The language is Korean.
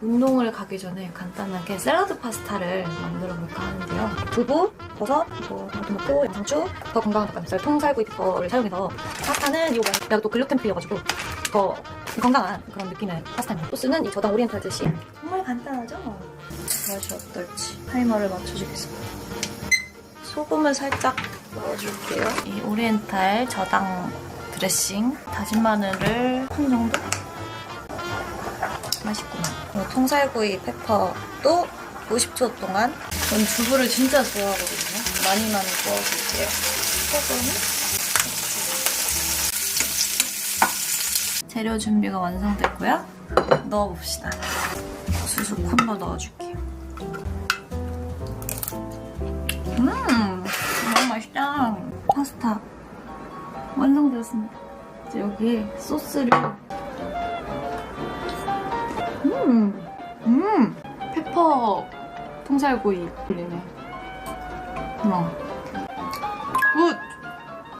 운동을 가기 전에 간단하게 샐러드 파스타를 만들어 볼까 하는데요. 두부, 버섯, 뭐 토마토, 양상추, 더 건강한 닭가슴살, 통살구이 페퍼를 사용해서 파스타는 이 내가 또 글루텐 프리여가지고 더 건강한 그런 느낌의 파스타입니다. 소스는 이 저당 오리엔탈 드시 정말 간단하죠? 맛이 어떨지 타이머를 맞춰주겠습니다. 소금을 살짝 넣어줄게요. 이 오리엔탈 저당 드레싱 다진 마늘을 한 정도? 맛있구나. 그리고 통살구이 페퍼도 50초 동안 전 두부를 진짜 좋아하거든요. 많이 많이 구워줄게요. 소금 재료 준비가 완성됐고요. 넣어봅시다. 수수 콘도 넣어줄게요. 음, 너무 맛있다. 파스타 완성되었습니다. 이제 여기 소스를 음, 음, 페퍼 통살구이 그리네. 어. 네.